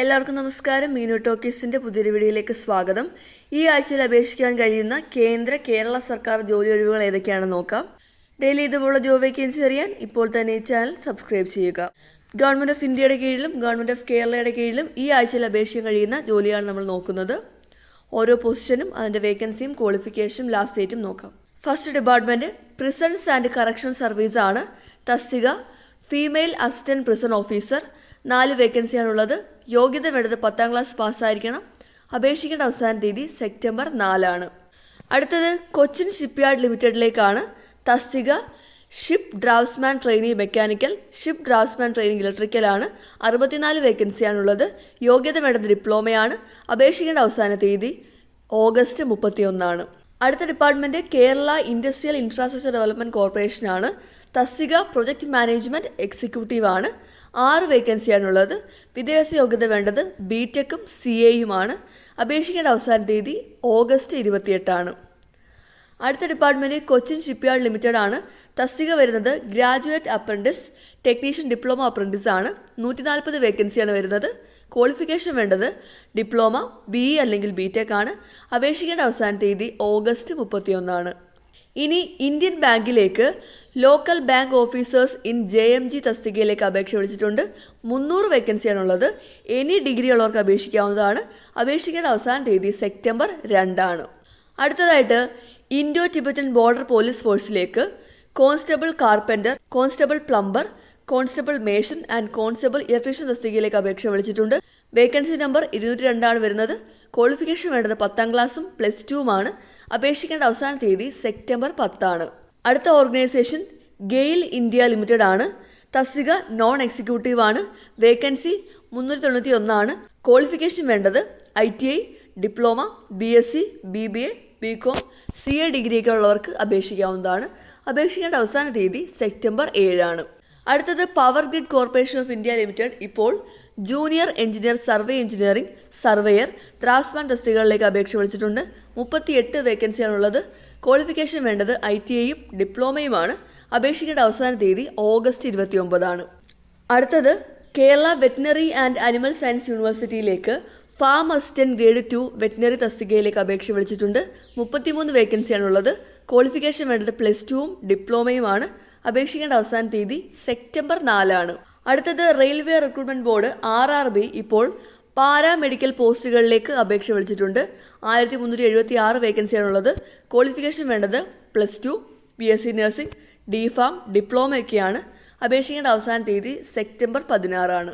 എല്ലാവർക്കും നമസ്കാരം. മീനു ടോക്കീസിന്റെ പുതിയൊരു വീഡിയോയിലേക്ക് സ്വാഗതം. ഈ ആഴ്ചയിൽ അപേക്ഷിക്കാൻ കഴിയുന്ന കേന്ദ്ര കേരള സർക്കാർ ജോലി ഒഴിവുകൾ ഏതൊക്കെയാണെന്ന് നോക്കാം. ഡെയിലി ഇതുപോലുള്ള ജോബ് വേക്കൻസി അറിയാൻ ഇപ്പോൾ തന്നെ ഈ ചാനൽ സബ്സ്ക്രൈബ് ചെയ്യുക. ഗവൺമെന്റ് ഓഫ് ഇന്ത്യയുടെ കീഴിലും ഗവൺമെന്റ് ഓഫ് കേരളയുടെ കീഴിലും ഈ ആഴ്ചയിൽ അപേക്ഷിക്കാൻ കഴിയുന്ന ജോലിയാണ് നമ്മൾ നോക്കുന്നത്. ഓരോ പൊസിഷനും അതിന്റെ വേക്കൻസിയും ക്വാളിഫിക്കേഷനും ലാസ്റ്റ് ഡേറ്റും നോക്കാം. First department prisons and correction service ആണ് തസ്തിക ഫീമെയിൽ അസിസ്റ്റന്റ് പ്രിസൺ ഓഫീസർ നാല് വേക്കൻസിയാണുള്ളത് യോഗ്യത വേണ്ടത് പത്താം ക്ലാസ് പാസ്സായിരിക്കണം. അപേക്ഷിക്കേണ്ട അവസാന തീയതി സെപ്റ്റംബർ നാലാണ്. അടുത്തത് കൊച്ചിൻ ഷിപ്പ്യാർഡ് ലിമിറ്റഡിലേക്കാണ്. തസ്തിക ship draftsman trainee mechanical ship draftsman trainee ഇലക്ട്രിക്കലാണ് അറുപത്തിനാല് വേക്കൻസിയാണുള്ളത് യോഗ്യത വേണ്ടത് ഡിപ്ലോമയാണ് അപേക്ഷിക്കേണ്ട അവസാന തീയതി ഓഗസ്റ്റ് മുപ്പത്തിയൊന്നാണ്. അടുത്ത department Kerala industrial infrastructure development കോർപ്പറേഷനാണ് തസ്തിക പ്രൊജക്ട് മാനേജ്മെന്റ് എക്സിക്യൂട്ടീവ് ആണ്. ആറ് വേക്കൻസിയാണുള്ളത്. വിദ്യാഭ്യാസ യോഗ്യത വേണ്ടത് ബി ടെക്കും സി എയുമാണ് അപേക്ഷിക്കേണ്ട അവസാന തീയതി ഓഗസ്റ്റ് ഇരുപത്തിയെട്ടാണ്. അടുത്ത ഡിപ്പാർട്ട്മെന്റ് കൊച്ചിൻ ഷിപ്പ്യാർഡ് ലിമിറ്റഡ് ആണ്. തസ്തിക വരുന്നത് graduate apprentice technician diploma apprentice ആണ്. നൂറ്റി നാൽപ്പത് വേക്കൻസിയാണ് വരുന്നത്. ക്വാളിഫിക്കേഷൻ വേണ്ടത് ഡിപ്ലോമ ബി ഇ അല്ലെങ്കിൽ ബി ടെക് ആണ്. അപേക്ഷിക്കേണ്ട അവസാന തീയതി ഓഗസ്റ്റ് മുപ്പത്തിയൊന്നാണ്. ഇനി ഇന്ത്യൻ ബാങ്കിലേക്ക് local bank officers in J M G തസ്തികയിലേക്ക് അപേക്ഷ വിളിച്ചിട്ടുണ്ട്. മുന്നൂറ് വേക്കൻസിയാണുള്ളത്. എനി ഡിഗ്രി ഉള്ളവർക്ക് അപേക്ഷിക്കാവുന്നതാണ്. അപേക്ഷിക്കേണ്ട അവസാന തീയതി സെപ്റ്റംബർ രണ്ടാണ്. അടുത്തതായിട്ട് Indo Tibetan border police ഫോഴ്സിലേക്ക് constable carpenter constable plumber constable mason and constable electrician തസ്തികയിലേക്ക് അപേക്ഷ വിളിച്ചിട്ടുണ്ട്. വേക്കൻസി നമ്പർ ഇരുന്നൂറ്റി രണ്ടാണ് വരുന്നത്. ക്വാളിഫിക്കേഷൻ വേണ്ടത് പത്താം ക്ലാസ്സും പ്ലസ് ടുവുമാണ് അപേക്ഷിക്കേണ്ട അവസാന തീയതി സെപ്റ്റംബർ പത്താണ്. അടുത്ത ഓർഗനൈസേഷൻ ഗെയിൽ ഇന്ത്യ ലിമിറ്റഡ് ആണ്. തസ്തിക നോൺ എക്സിക്യൂട്ടീവ് ആണ്. വേക്കൻസി മുന്നൂറ്റി തൊണ്ണൂറ്റി ഒന്നാണ് ക്വാളിഫിക്കേഷൻ വേണ്ടത് I T I diploma B S C B B A B com C A ഡിഗ്രിയൊക്കെ ഉള്ളവർക്ക് അപേക്ഷിക്കാവുന്നതാണ്. അപേക്ഷിക്കേണ്ട അവസാന തീയതി സെപ്റ്റംബർ ഏഴാണ്. അടുത്തത് power grid corporation of India limited ഇപ്പോൾ junior engineer survey engineering surveyor draftsman തസ്തികകളിലേക്ക് അപേക്ഷ വിളിച്ചിട്ടുണ്ട്. മുപ്പത്തിയെട്ട് വേക്കൻസിയാണുള്ളത്. ക്വാളിഫിക്കേഷൻ വേണ്ടത് ഐ ടി ഐയും ഡിപ്ലോമയുമാണ്. അപേക്ഷിക്കേണ്ട അവസാന തീയതി ഓഗസ്റ്റ് ഇരുപത്തി ഒമ്പതാണ് അടുത്തത് Kerala veterinary and animal science യൂണിവേഴ്സിറ്റിയിലേക്ക് farm assistant grade two veterinary തസ്തികയിലേക്ക് അപേക്ഷ വിളിച്ചിട്ടുണ്ട്. മുപ്പത്തിമൂന്ന് വേക്കൻസിയാണുള്ളത്. ക്വാളിഫിക്കേഷൻ വേണ്ടത് പ്ലസ് ടുവും ഡിപ്ലോമയുമാണ്. അപേക്ഷിക്കേണ്ട അവസാന തീയതി സെപ്റ്റംബർ നാലാണ്. അടുത്തത് railway recruitment board R R B ഇപ്പോൾ പാരാമെഡിക്കൽ പോസ്റ്റുകളിലേക്ക് അപേക്ഷ വിളിച്ചിട്ടുണ്ട്. ആയിരത്തി മുന്നൂറ്റി എഴുപത്തി ആറ് വേക്കൻസിയാണുള്ളത്. ക്വാളിഫിക്കേഷൻ വേണ്ടത് plus two B S C nursing D pharm ഡിപ്ലോമയൊക്കെയാണ്. അപേക്ഷിക്കേണ്ട അവസാന തീയതി സെപ്റ്റംബർ പതിനാറാണ്.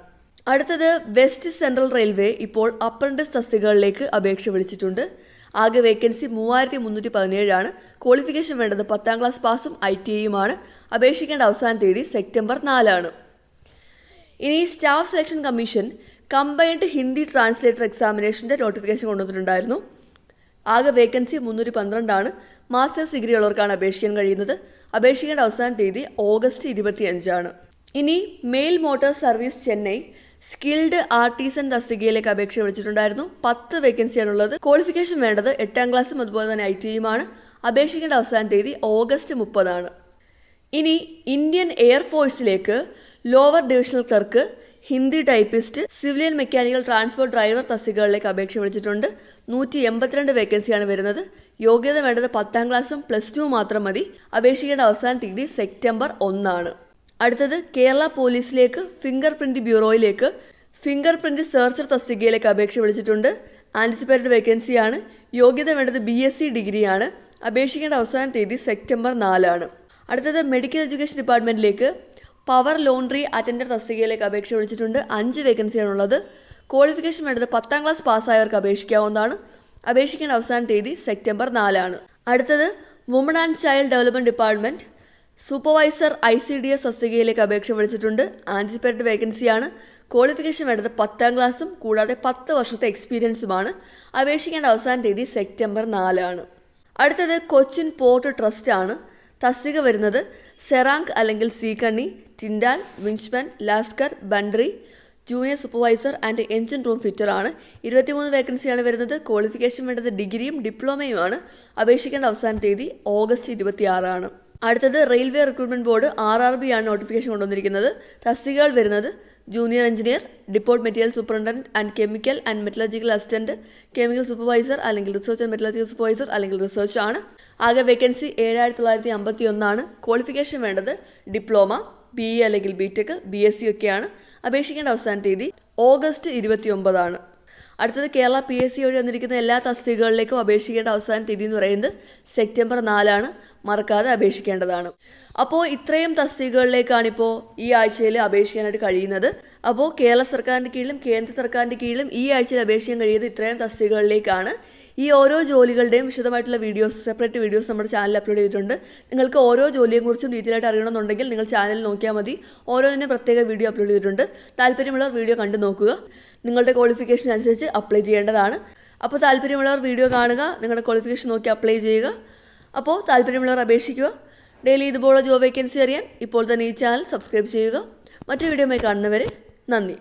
അടുത്തത് വെസ്റ്റ് സെൻട്രൽ റെയിൽവേ ഇപ്പോൾ അപ്രന്റിസ് തസ്തികകളിലേക്ക് അപേക്ഷ വിളിച്ചിട്ടുണ്ട്. ആകെ വേക്കൻസി മൂവായിരത്തി മുന്നൂറ്റി പതിനേഴാണ് ക്വാളിഫിക്കേഷൻ വേണ്ടത് പത്താം ക്ലാസ് പാസും ഐ ടി ഐയുമാണ്. അപേക്ഷിക്കേണ്ട അവസാന തീയതി സെപ്റ്റംബർ നാലാണ്. ഇനി staff selection commission combined Hindi translator എക്സാമിനേഷന്റെ notification കൊണ്ടുവന്നിട്ടുണ്ടായിരുന്നു. ആകെ വേക്കൻസി മുന്നൂറ്റി പന്ത്രണ്ടാണ്. മാസ്റ്റേഴ്സ് ഡിഗ്രി ഉള്ളവർക്കാണ് അപേക്ഷിക്കാൻ കഴിയുന്നത്. അപേക്ഷിക്കേണ്ട അവസാന തീയതി ഓഗസ്റ്റ് ഇരുപത്തിയഞ്ചാണ്. ഇനി mail motor service Chennai skilled artisan തസ്തികയിലേക്ക് അപേക്ഷ വിളിച്ചിട്ടുണ്ടായിരുന്നു. പത്ത് വേക്കൻസിയാണുള്ളത്. ക്വാളിഫിക്കേഷൻ വേണ്ടത് എട്ടാം ക്ലാസ്സും അതുപോലെ തന്നെ ഐ ടിയുമാണ് അപേക്ഷിക്കേണ്ട അവസാന തീയതി ഓഗസ്റ്റ് മുപ്പതാണ്. ഇനി Indian എയർഫോഴ്സിലേക്ക് lower divisional clerk Hindi typist civilian mechanical transport driver തസ്തികകളിലേക്ക് അപേക്ഷ വിളിച്ചിട്ടുണ്ട്. നൂറ്റി എൺപത്തിരണ്ട് വേക്കൻസിയാണ് വരുന്നത്. യോഗ്യത വേണ്ടത് പത്താം ക്ലാസ്സും പ്ലസ് ടു മാത്രം മതി. അപേക്ഷിക്കേണ്ട അവസാന തീയതി സെപ്റ്റംബർ ഒന്നാണ്. അടുത്തത് കേരള പോലീസിലേക്ക് ഫിംഗർ പ്രിന്റ് ബ്യൂറോയിലേക്ക് ഫിംഗർ പ്രിന്റ് സെർച്ചർ തസ്തികയിലേക്ക് അപേക്ഷ വിളിച്ചിട്ടുണ്ട്. ആന്റിസിപ്പേറ്റഡ് വേക്കൻസിയാണ്. യോഗ്യത വേണ്ടത് ബി എസ് സി ഡിഗ്രിയാണ്. അപേക്ഷിക്കേണ്ട അവസാന തീയതി സെപ്റ്റംബർ നാലാണ്. അടുത്തത് മെഡിക്കൽ എഡ്യൂക്കേഷൻ ഡിപ്പാർട്ട്മെന്റിലേക്ക് പവർ ലോണ്ടറി അറ്റൻഡർ തസ്തികയിലേക്ക് അപേക്ഷ വിളിച്ചിട്ടുണ്ട്. അഞ്ച് വേക്കൻസിയാണുള്ളത്. ക്വാളിഫിക്കേഷൻ വേണ്ടത് പത്താം ക്ലാസ് പാസ്സായവർക്ക് അപേക്ഷിക്കാവുന്നതാണ്. അപേക്ഷിക്കേണ്ട അവസാന തീയതി സെപ്റ്റംബർ നാലാണ്. അടുത്തത് woman and child development department supervisor I C D S തസ്തികയിലേക്ക് അപേക്ഷ വിളിച്ചിട്ടുണ്ട്. ആന്റിസിപ്പേറ്റഡ് വേക്കൻസിയാണ്. ക്വാളിഫിക്കേഷൻ വേണ്ടത് പത്താം ക്ലാസ്സും കൂടാതെ പത്ത് വർഷത്തെ എക്സ്പീരിയൻസുമാണ്. അപേക്ഷിക്കേണ്ട അവസാന തീയതി സെപ്റ്റംബർ നാലാണ്. അടുത്തത് കൊച്ചിൻ പോർട്ട് ട്രസ്റ്റ് ആണ്. തസ്തിക വരുന്നത് സെറാങ്ക് അല്ലെങ്കിൽ seacunny tindal winchman lascar ബണ്ട്രി junior supervisor and engine room fitter ആണ്. ഇരുപത്തിമൂന്ന് വേക്കൻസിയാണ് വരുന്നത്. ക്വാളിഫിക്കേഷൻ വേണ്ടത് ഡിഗ്രിയും ഡിപ്ലോമയുമാണ്. അപേക്ഷിക്കേണ്ട അവസാന തീയതി ഓഗസ്റ്റ് ഇരുപത്തിയാറാണ്. അടുത്തത് railway recruitment board R R B ആണ് നോട്ടിഫിക്കേഷൻ കൊണ്ടുവന്നിരിക്കുന്നത്. തസ്തികകൾ വരുന്നത് junior engineer depot material superintendent and chemical and metallurgical assistant chemical supervisor അല്ലെങ്കിൽ റിസർച്ച് ആൻഡ് മെറ്റലജിക്കൽ സൂപ്പർവൈസർ അല്ലെങ്കിൽ റിസർച്ച് ആണ്. ആകെ വേക്കൻസി ഏഴായിരത്തി തൊള്ളായിരത്തി അമ്പത്തി ഒന്നാണ് ക്വാളിഫിക്കേഷൻ വേണ്ടത് ഡിപ്ലോമ ബി ഇ അല്ലെങ്കിൽ B tech B S C ഒക്കെയാണ്. അപേക്ഷിക്കേണ്ട അവസാന തീയതി ഓഗസ്റ്റ് ഇരുപത്തി ഒമ്പതാണ് അടുത്തത് കേരള പി എസ് സി വഴി വന്നിരിക്കുന്ന എല്ലാ തസ്തികകളിലേക്കും അപേക്ഷിക്കേണ്ട അവസാന തീയതി എന്ന് പറയുന്നത് സെപ്റ്റംബർ നാലാണ്. മറക്കാതെ അപേക്ഷിക്കേണ്ടതാണ്. അപ്പോൾ ഇത്രയും തസ്തികകളിലേക്കാണ് ഇപ്പോൾ ഈ ആഴ്ചയിൽ അപേക്ഷിക്കാനായിട്ട് കഴിയുന്നത്. അപ്പോൾ കേരള സർക്കാരിന്റെ കീഴിലും കേന്ദ്ര സർക്കാരിന്റെ കീഴിലും ഈ ആഴ്ചയിൽ അപേക്ഷിക്കാൻ കഴിയുന്നത് ഇത്രയും തസ്തികകളിലേക്കാണ്. ഈ ഓരോ ജോലികളുടെയും വിശദമായിട്ടുള്ള വീഡിയോസ് സെപ്പറേറ്റ് വീഡിയോസ് നമ്മുടെ ചാനലിൽ അപ്ലോഡ് ചെയ്തിട്ടുണ്ട്. നിങ്ങൾക്ക് ഓരോ ജോലിയെക്കുറിച്ചും ഡീറ്റെയിൽ ആയിട്ട് അറിയണമെന്നുണ്ടെങ്കിൽ നിങ്ങൾ ചാനൽ നോക്കിയാൽ മതി. ഓരോന്നിനും പ്രത്യേക വീഡിയോ അപ്ലോഡ് ചെയ്തിട്ടുണ്ട്. താല്പര്യമുള്ളവർ വീഡിയോ കണ്ടു നോക്കുക. നിങ്ങളുടെ ക്വാളിഫിക്കേഷൻ അനുസരിച്ച് അപ്ലൈ ചെയ്യേണ്ടതാണ്. അപ്പോൾ താല്പര്യമുള്ളവർ വീഡിയോ കാണുക. നിങ്ങളുടെ ക്വാളിഫിക്കേഷൻ നോക്കി അപ്ലൈ ചെയ്യുക. അപ്പോൾ താല്പര്യമുള്ളവർ അപേക്ഷിക്കുക. ഡെയിലി ഇതുപോലുള്ള ജോബ് വേക്കൻസി അറിയാൻ ഇപ്പോൾ തന്നെ ഈ ചാനൽ സബ്സ്ക്രൈബ് ചെയ്യുക. മറ്റൊരു വീഡിയോയുമായി കാണുന്നവരെ 那你